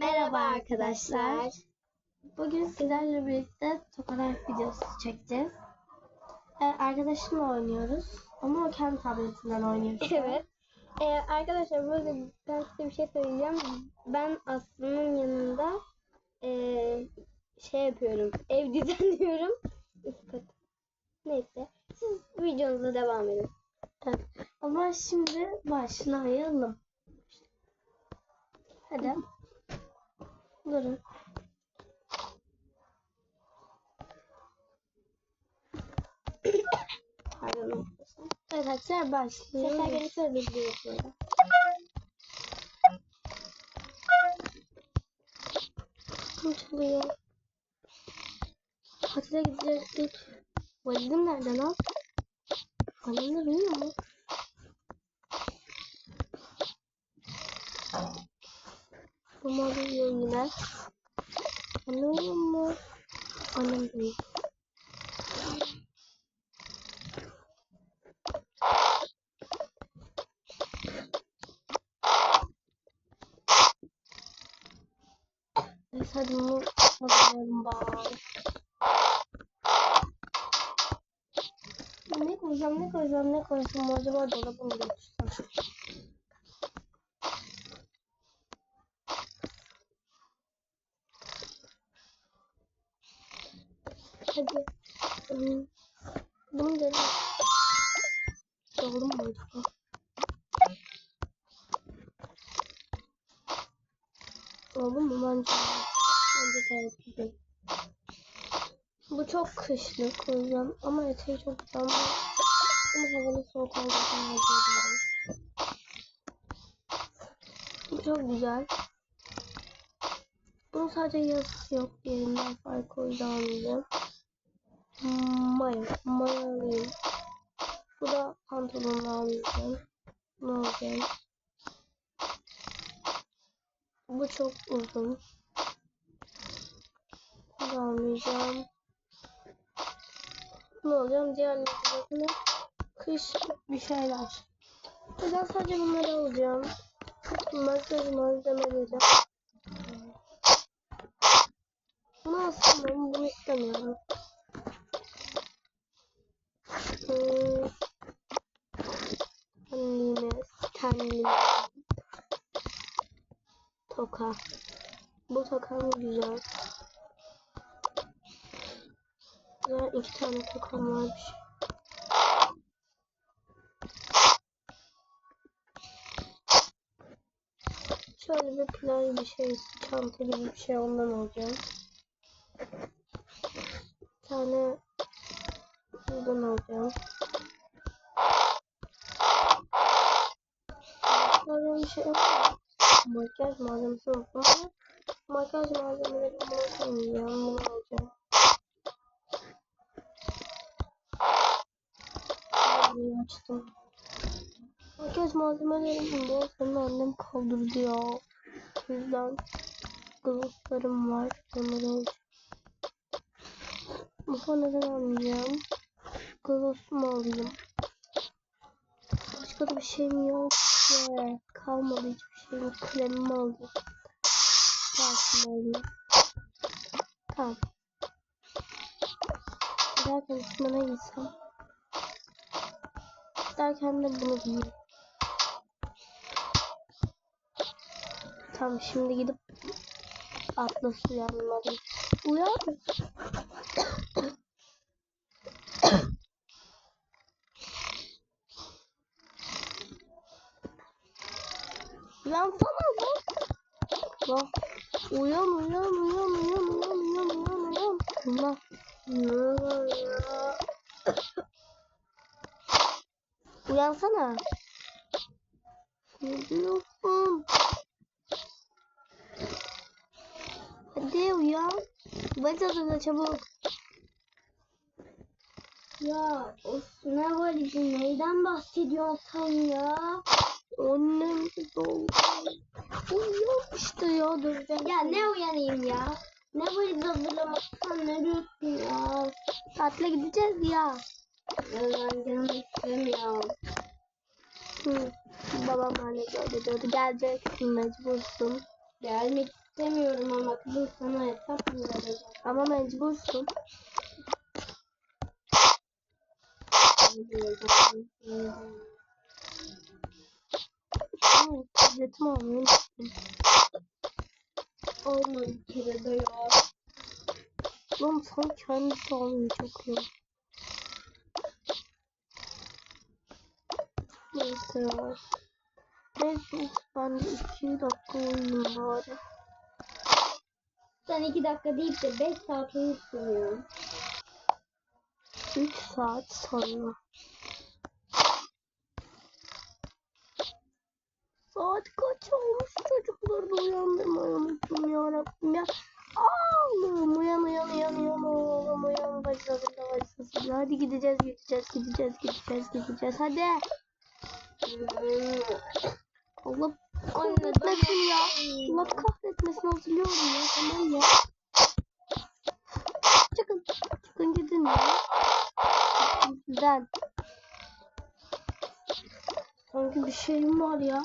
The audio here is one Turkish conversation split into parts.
Merhaba arkadaşlar. Bugün sizlerle birlikte fotoğraf videosu çekeceğiz. Ee, arkadaşımla oynuyoruz. Ama o kendi tabletinden oynuyor. Evet. Ee, arkadaşlar burada ben size bir şey söyleyeceğim. Ben Aslı'nın yanında ee, şey yapıyorum. Ev düzenliyorum. Üst kat. Neyse. Siz videonuza devam edin. Evet. Ama şimdi başlayalım. Hadi. Durun. Pardon. Evet arkadaşlar Sesler başlıyoruz. gelirse bildiğiniz böyle. Kim çalıyor? Tatile gidecektik. Valizim nerede lan? Annemler uyuyor mu? Babam uyuyor yine. Anne uyuyor mu? Annem de uyuyor. Neyse hadi bunu hazırlayalım bari. Ne koyacağım, ne koyacağım, ne koysam acaba dolabımı götürsem. Hadi. Hmm. Da Doğru mu? Oldu mu bence? Bence gayet güzel. Bu çok kışlık o yüzden ama eteği çok güzel. Ama, havanın soğuk olduğunu yazıyorum. Bu çok güzel. Bunun sadece yazısı yok yerinden farkı o yüzden alacağım. Mayo. Mayo alayım. Bu da pantolonunu almayacağım. Ne olacak? Bu çok uzun. Bunu almayacağım. Ne alacağım? Diğer ne? Kış bir şeyler. Yüzden sadece bunları alacağım. Makyaj malzemeleri. Bunu aslında bunu istemiyorum. Hmm. Annemiz, kendimiz. Toka. Bu tokam güzel. Güzel iki tane tokam varmış. Şöyle bir plaj bir şey, çanta gibi bir şey ondan alacağım. Bir tane buradan alacağım. Bir şey yok? Makyaj malzemesi yok makyaj malzemeleri bunu koymayacağım. Alacağım. Açtım. Makyaj malzemelerim bol sonra annem kaldırdı ya. O yüzden glosslarım var. Onları alacağım. Bu sonradan almayacağım. Gloss'umu alayım. Başka da bir şeyim yok ki. Kalmadı hiçbir şeyim. Kremimi aldım. Dersim alayım. Tamam. Derken üstüne ne giysem? Derken de bunu giyeyim. Tamam şimdi gidip Atlas'ı uyanmalıyım. Uyan. Uyansana lan. Bak. Uyan uyan uyan uyan uyan uyan uyan uyan. Ya. Uyansana. Ne diyorsun? Hadi uyan. Valiz hazırla çabuk. Ya o ne valizi neyden bahsediyorsun ya? Annem doldu. Uyan işte ya duracağım. Ya ne uyanayım ya? Ne valiz hazırlamaktan ne diyorsun ya? Tatile gideceğiz ya. Ya ben canım istemiyorum. Hı. Babam hala böyle diyordu. Geleceksin mecbursun. Gelmek istemiyorum ama kızım sana hesap mı vereceğim? Ama mecbursun. Hı, Tabletimi almayı unuttum. Olmadı bir kere de ya. Lan sen kendisi almayacak ya. Neyse ya. Neyse ben de iki dakika uyuyayım bari. Sen iki dakika deyip de beş saat uyursun ya. Üç saat sonra. Saat kaç olmuş uyandırmayı unuttum ya Rabbim ya. Allah'ım uyan uyan uyan uyan oğlum uyan başlasın da başlasın. Hadi gideceğiz gideceğiz gideceğiz gideceğiz gideceğiz hadi. Allah kahretmesin ya. Allah kahretmesin hatırlıyorum ya tamam ya. Çıkın çıkın gidin ya. Sizden. Sanki bir şeyim var ya.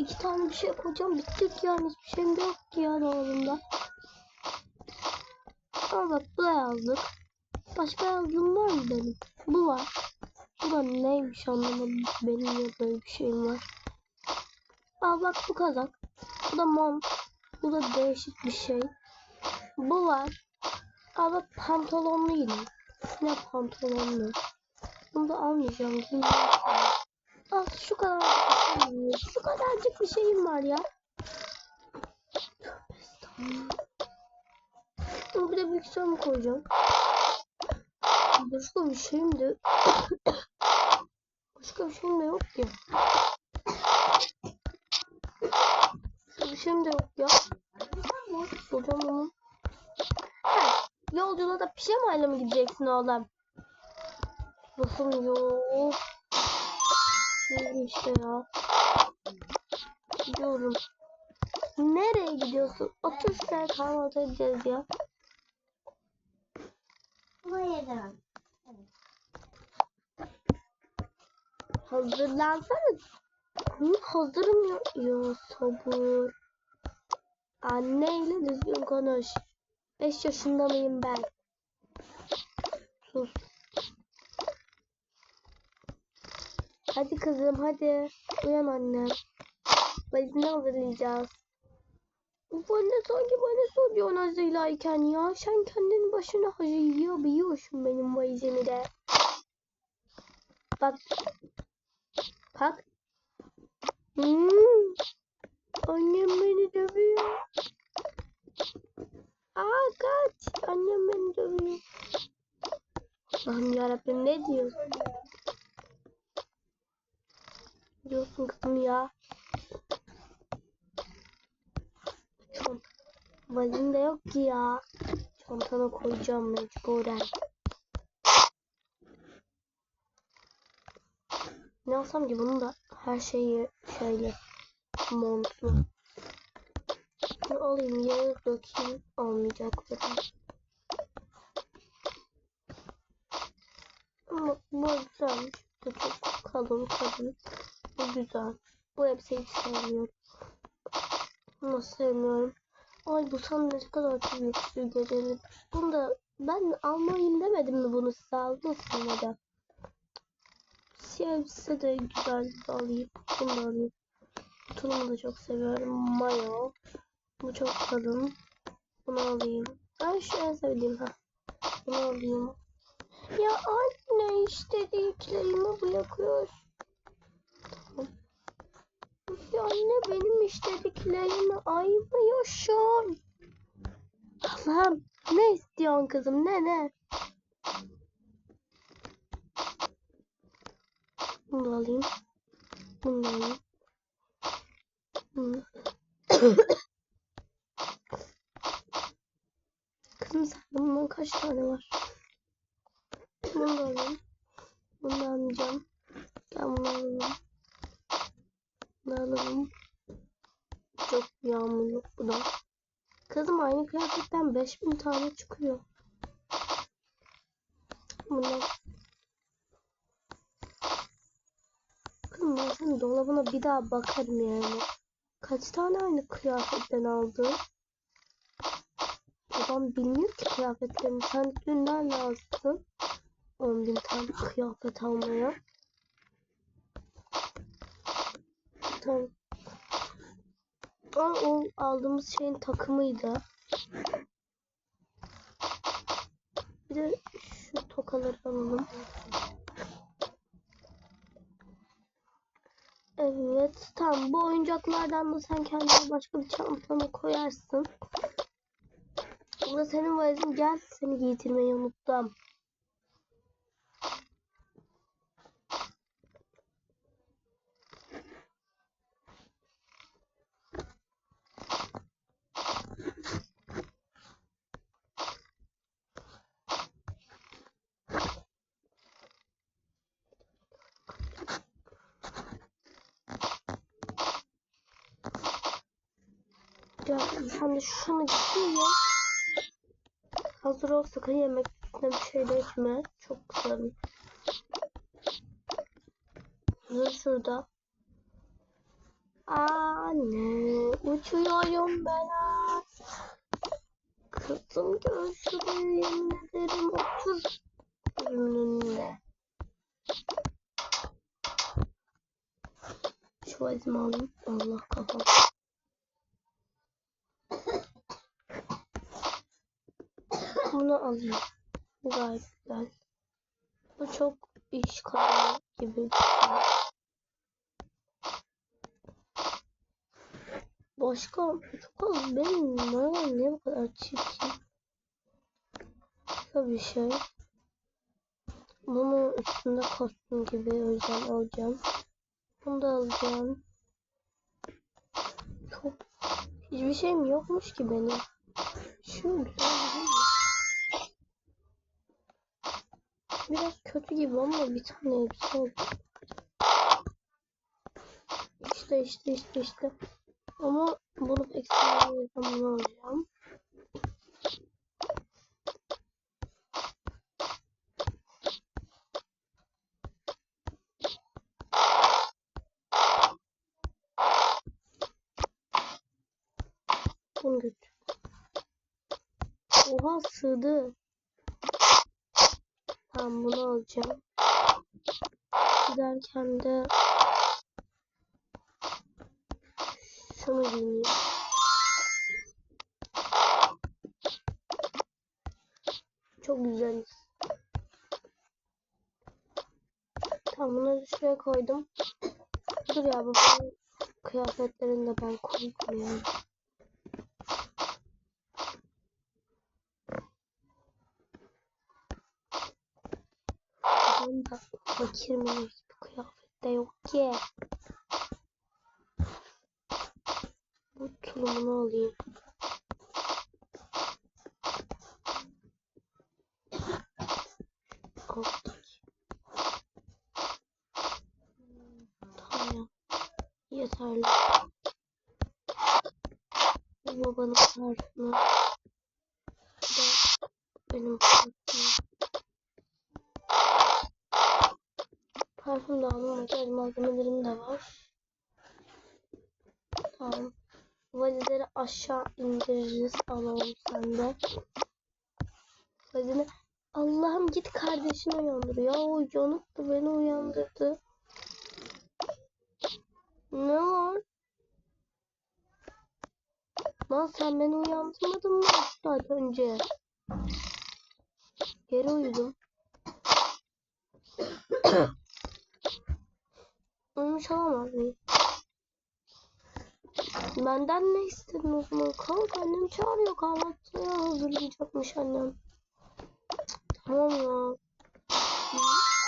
İki tane bir şey koyacağım bitecek yani hiçbir şeyim yok ki ya dolabımda. Ama bak bu da yazdık. Başka yazdığım var mı benim? Bu var. Bu da neymiş anlamadım. Benim de böyle bir şeyim var. Aa bak bu kazak. Bu da mont. Bu da değişik bir şey. Bu var. Aa bak pantolonlu yine. Ne pantolonlu. Bunu da almayacağım. Bilmiyorum. Al şu kadar. Şu kadarcık bir şeyim var ya. Bunu bir de bilgisayarımı koyacağım. Başka bir şeyim de Başka bir şeyim de yok ki. Başka bir şeyim de yok ya. Hocam onu. Ha, yolculuğa da pijamayla mı gideceksin oğlum? Lafım yok. Neydi işte ya. Gidiyorum. Nereye gidiyorsun? Otur sen kahvaltı edeceğiz ya. Buraya devam. Hazırlansana. Hı, hazırım ya. Ya sabır. Anneyle düzgün konuş. 5 yaşında mıyım ben? Sus. Hadi kızım hadi. Uyan annem. Valizini hazırlayacağız. Uf anne sanki bana soruyorsun hazırlarken ya. Sen kendini başına hazırlayabiliyorsun benim valizimi de. Bak. Bak. Hmm. Annem beni dövüyor. Aa kaç. Annem beni dövüyor. Allah'ım yarabbim ne diyorsun? Ne diyorsun kızım ya? Valizim de yok ki ya. Çantana koyacağım mecburen. Ne alsam ki bunu da her şeyi şeyle montlu. Bunu alayım yere dökeyim almayacak zaten. Ama bu güzelmiş. Bu çok kalın kalın. Bu güzel. Bu elbiseyi hiç sevmiyorum. Bunu sevmiyorum. Ay bu sana ne kadar yakışıyor gecenin. Bunu da ben almayayım demedim mi bunu size almasın neden? Siyah elbise de güzel alayım. Bunu da alayım. Tulumu da çok seviyorum. Mayo. Bu çok kalın. Bunu alayım. Ben şu en sevdiğim ha. Bunu alayım. Ya anne istediklerimi bırakıyorsun. Ya anne benim istediklerimi aymıyorsun. Allah'ım ne istiyorsun kızım ne ne? Bunu alayım. Bunu alayım. Kızım sen bundan kaç tane var? Bunu da alayım. Bunu da almayacağım. Ben bunu alalım. Alalım. Çok yağmurlu bu da. Kızım aynı kıyafetten 5000 tane çıkıyor. Bundan. Kızım ben senin dolabına bir daha bakarım yani. Kaç tane aynı kıyafetten aldın? Adam bilmiyor ki kıyafetlerini. Sen dünden lazım. 10 bin tane kıyafet almaya. Tamam. Ama o aldığımız şeyin takımıydı. Bir de şu tokaları alalım. Evet, tamam. Bu oyuncaklardan da sen kendine başka bir çantana koyarsın. Bu da senin valizin. Gel seni giydirmeyi unuttum. Gel şunu giy. Hazır ol sakın yemek bir şey dökme. Çok güzel. Dur şurada. Anne uçuyorum ben. Kızım şuraya yemin ederim otur. Önünde. Şu valizimi alayım. Allah kafam. Bunu alayım. Gayet güzel. Bu çok iş kadını gibi. Başka çok az benim ne, ne bu kadar çirkin. Başka bir şey. Bunu üstünde kostüm gibi o yüzden alacağım. Bunu da alacağım. Çok hiçbir şeyim yokmuş ki benim. Şu güzel Biraz kötü gibi ama bir tane elbise. İşte işte işte işte. Ama bunu ekstra bunu alacağım. Bunu götür. Oha sığdı. Alacağım. Giderken de şunu giyeyim. Çok güzel. Tamam bunları şuraya koydum. Dur ya bu kıyafetlerini de ben koyayım. Da fakir mi gibi kıyafette yok ki. Bu tulumunu alayım. Alttaki. Tamam ya. Yeterli. Bu babanın parfümü. Bu da benim parfümüm. Parfüm de aldım. Makyaj malzemelerim de var. Tamam. Valizleri aşağı indiririz. Alalım sen de. Valizini... Allah'ım git kardeşini uyandır. Ya o uyanık da beni uyandırdı. Ne var? Lan sen beni uyandırmadın mı 3 saat önce? Geri uyudum. Uyumuş olamaz mıyım? Benden ne istedin o zaman? Kalk annem çağırıyor kahvaltıya hazırlayacakmış annem. Tamam ya.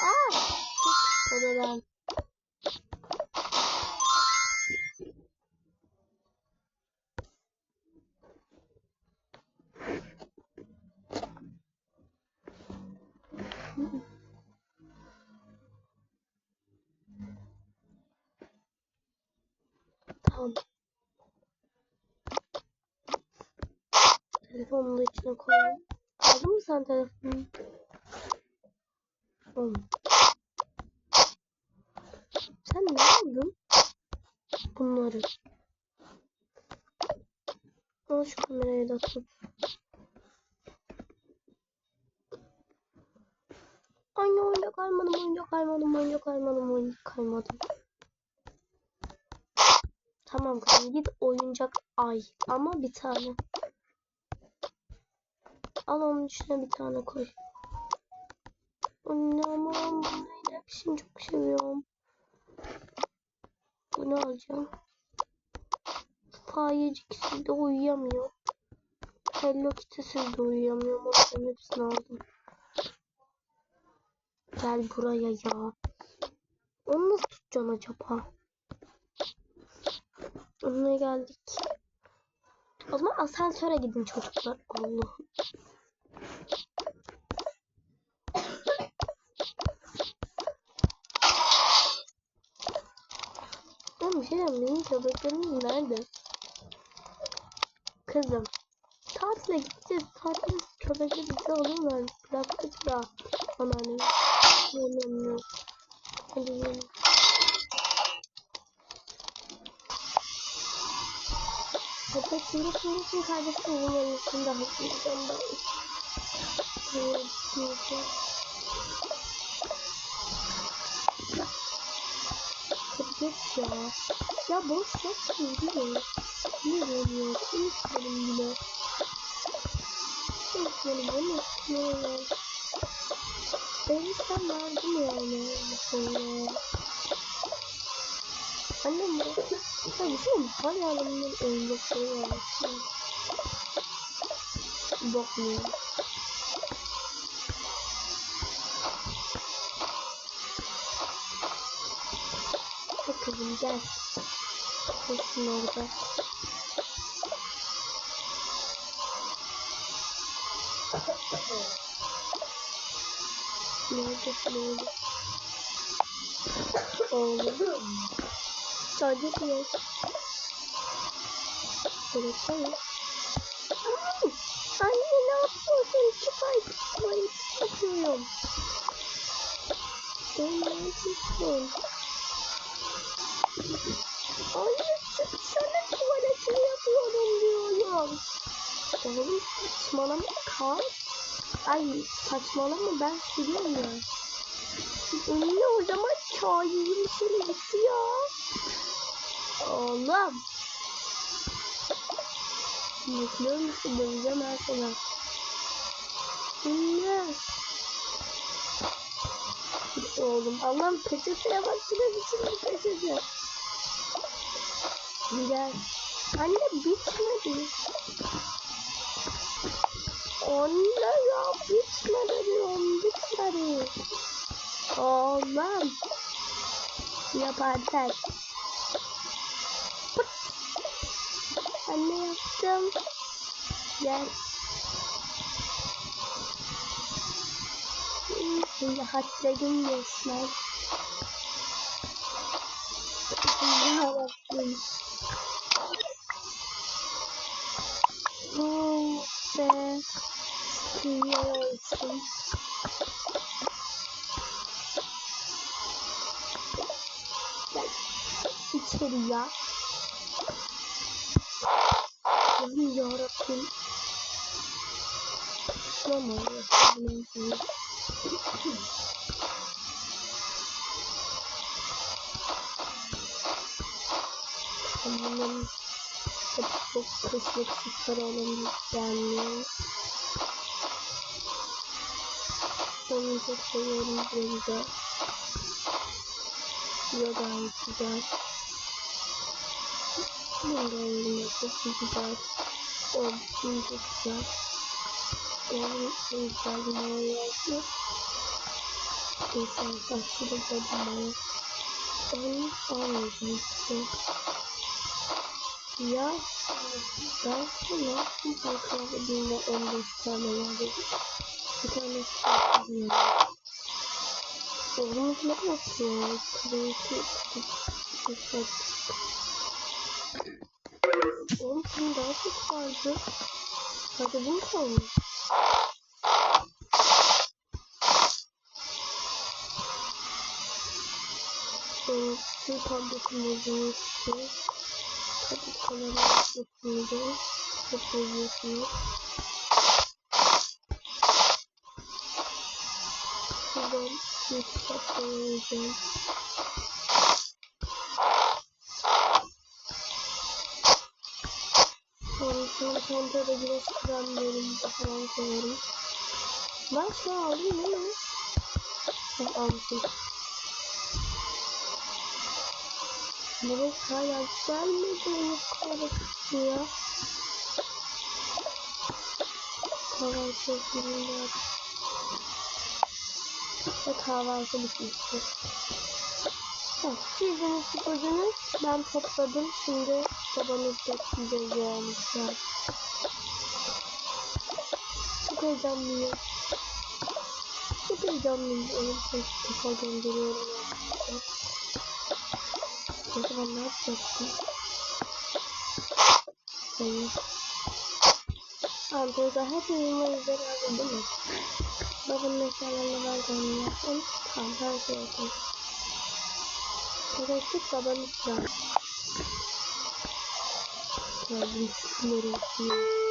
Aa! Odadan. Tamam. telefonunu içine koyayım. Aldın mı sen telefonunu? Oğlum. Sen ne aldın? Bunları. Al şu kamerayı da tut. Anne oyuncak almadım, oyuncak almadım, oyuncak almadım, oyuncak almadım. Tamam kızım git oyuncak ay ama bir tane. Al onun içine bir tane koy. Anne ama ben hepsini çok seviyorum. Bunu alacağım. Fayeciksiz de uyuyamıyor. Hello Kitty'siz de uyuyamıyor. Ama ben hepsini aldım. Gel buraya ya. Onu nasıl tutacaksın acaba? Onunla geldik. O zaman asansöre gidin çocuklar. Allah'ım. Oğlum bir şey diyeyim, benim köpeklerim nerede? Kızım. Tatile gideceğiz. Tatile köpekler bizi alırlar. Bıraktık da. Anneannem. Yemem yok. Hadi yiyelim. Köpek şimdi şimdi şimdi kardeşim. Şimdi daha yiyeceğim ben. Köpek ya. Ya boş yapmayın değil mi? Ne veriyor? Kim isterim bile? Kim isterim onu istiyorum. Ben sen verdim yani. Mesela. Annem ya. Ya bir şey mi? Hayalimin oyuncakları var. Bakmıyorum. Bak kızım gel. Kesin orada. Nerede? Nerede? Oğlum. Çocuk yok. Burası mı? Anne ne yapıyorsun? Çıkar çıkmayı yapıyorum. Sen ne yapıyorsun? Anne çıksana tuvaletini yapıyorum diyorum. Oğlum saçmalama kal. Ay saçmalama ben siliyorum ya. Anne o zaman çayın içine gitti ya. Oğlum. Bekliyor musun? Döneceğim ben sana. Anne. Oğlum Allah'ım peçeteye bak şuna bir peçete. Gel. Anne bitmedi. Anne ya bitmedi diyorum bitmedi. Oğlum. Yap artık. Pıt. Anne yaptım. Gel. Şimdi hatırladım resmen. Şimdi baktım. Be. İyi olsun. Gel. İçeri ya. Allah'ım yarabbim. Tamam Allah'ım. Bunların hep çok kışlık süper olan beğenmiyorum. Onu çok seviyorum burada. Bu da gayet güzel. Bunun da oyunu çok güzel. O bütün çok güzel. Onun en güzel bir mayası. İnsan saçlı Ya ben sana bu sayfalarda günde 15 tane vardı. Bir tane sayfadım. Oğlum ne yapıyor? Kırıntı kırıntı Oğlum senin daha çok vardı. Hadi bunu kalmış. Ee, Şu tabletimizin üstü. Tabii kamera üstünde. Çok görüyorsunuz. Şuradan bir kitap koyacağım. Sonra sonra çantada güneş kremlerimi de falan koyarım. Ben şu an aldım değil mi? Ben almışım. Bebek hala gelmedi onu kahretsin ya. Kahvaltı yapayım Ve kahvaltı bitmişti. Evet, sizin sporcunuz ben topladım. Şimdi şu an. Çok heyecanlıyım. Çok heyecanlıyım. Ses kafa gönderiyorum. O zaman ne yapacaksın? Hayır. Antalya'da hep yayınlar üzeri aldım değil mi? Babamın eşyalarını ben koyayım yaptım. Tamam her şey yapayım. Klasik babanın sıra. Gördüm şunları okuyor.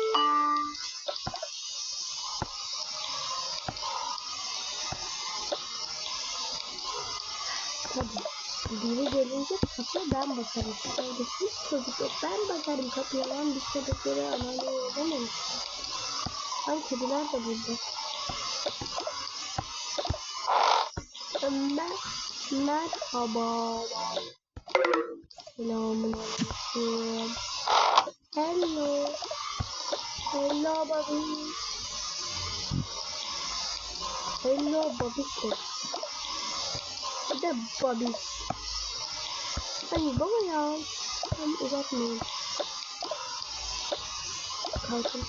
Biri gelince kapıya ben bakarım. Hiç çocuk. Ben bakarım kapıya. Ben bir çocukları anneanneye yollamamıştım. Ay kediler de burada. Ömer merhaba. Selamun aleyküm. Hello. Hello baby. Hello babişim. Bir de babiş. Ay baba ya. Tam uzatmayın. Kalkın.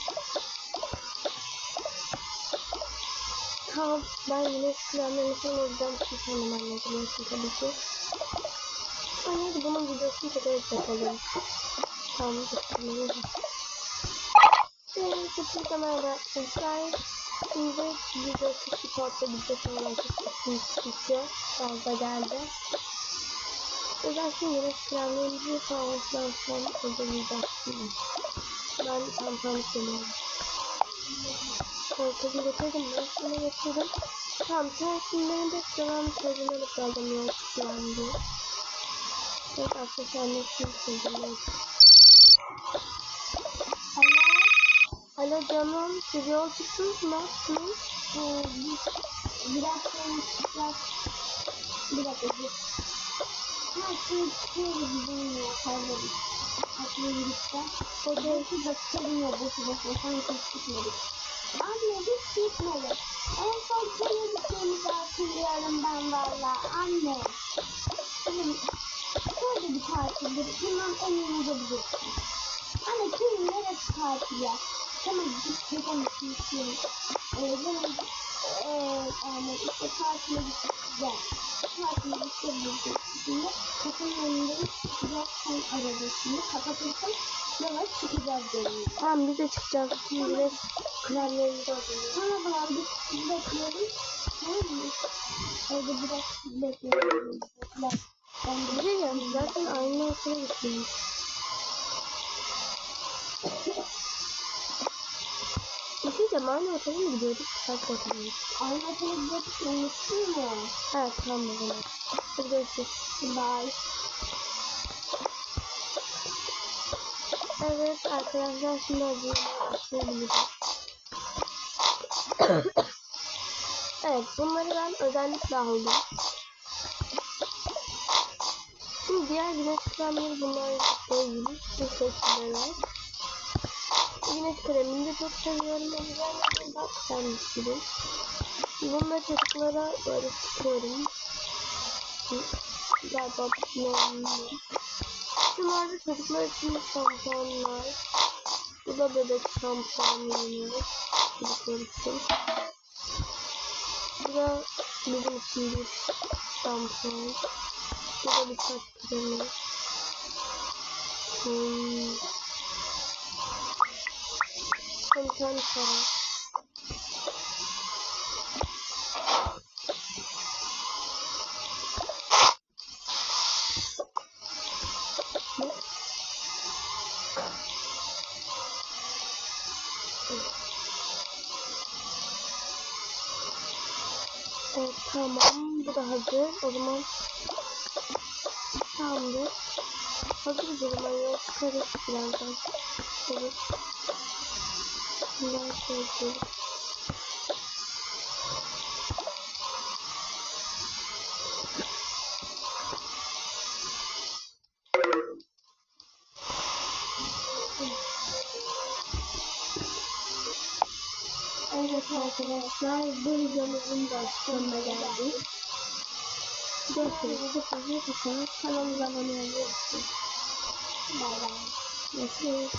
Tamam ben yine kremlerini falan alacağım. Çünkü kendim anneciğim için tabii ki. Ay hadi bunun videosunu çekerek yapalım. Tamam dur. Evet, hepinize merhaba arkadaşlar. Şimdi video kışı portta video sonra ikinci çıkıyor. Fazla geldi. Özellikle yine kremlerimizi falan filan filan hazırlayacağız şimdi. Ben tam söylüyorum. Korkucu getirdim ben sana getirdim. Tamam tersimlerin de sözünü alıp geldim yol çıkıyorum diye. Evet arkadaşlar annesini söylüyorum. Alo. Canım siz yol çıktınız mı? Ne yaptınız? Ee, biraz sonra çıkacağız. Bir dakika Ha şimdi çıkıyoruz bizim ya girişte. O da iki dakika dinle boşu boşuna sanki hiç gitmedik. Anne biz gitmedik. En son köye gittiğimizi hatırlıyorum ben valla. Anne. Benim şöyle bir tatildir. Bundan emin olabilirsin. Anne köyün neresi tatil ya? Tamam biz köyden istiyorum. Ee, benim ee, yani işte tatile gideceğiz. Çıkacağız. Sen arada şimdi kapatırsın. Yola çıkacağız diyorum. Tamam biz de çıkacağız. Şimdi de kremlerimizi alıyoruz. Tamam tamam biz bekliyoruz. Tamam mı? Evde biraz bekliyoruz. Biraz. Ben bir şey yani zaten aynı okula gitmiyoruz. Bir şey diyeceğim aynı otele mi gidiyorduk? Kaç otele Aynı otele gidiyorduk unuttun mu? Evet tamam o zaman. Görüşürüz. Bye. Evet arkadaşlar şimdi başlayabiliriz. evet bunları ben özellikle aldım. Şimdi diğer güneş kremleri bunlarla ilgili bu var. Güneş kremini de çok seviyorum. O yüzden bak sen. Bunları çocuklara böyle sıkıyorum. Galiba bilmiyorum. Şunlar da çocuklar için şampuanlar. Bu da bebek şampuanları. Çocuklar için. Bu da bizim için bir şampuan. Bu da bir saç kremi. Hmm. Konten para. Tamam. Bu da hazır. O zaman tamamdır. Hazır o zaman ya. Çıkarız birazdan. Olur. Bundan şey arkadaşlar bu videomuzun da sonuna geldik. Görüşürüz. Kanalımıza abone olmayı unutmayın. Bay bay. Görüşürüz.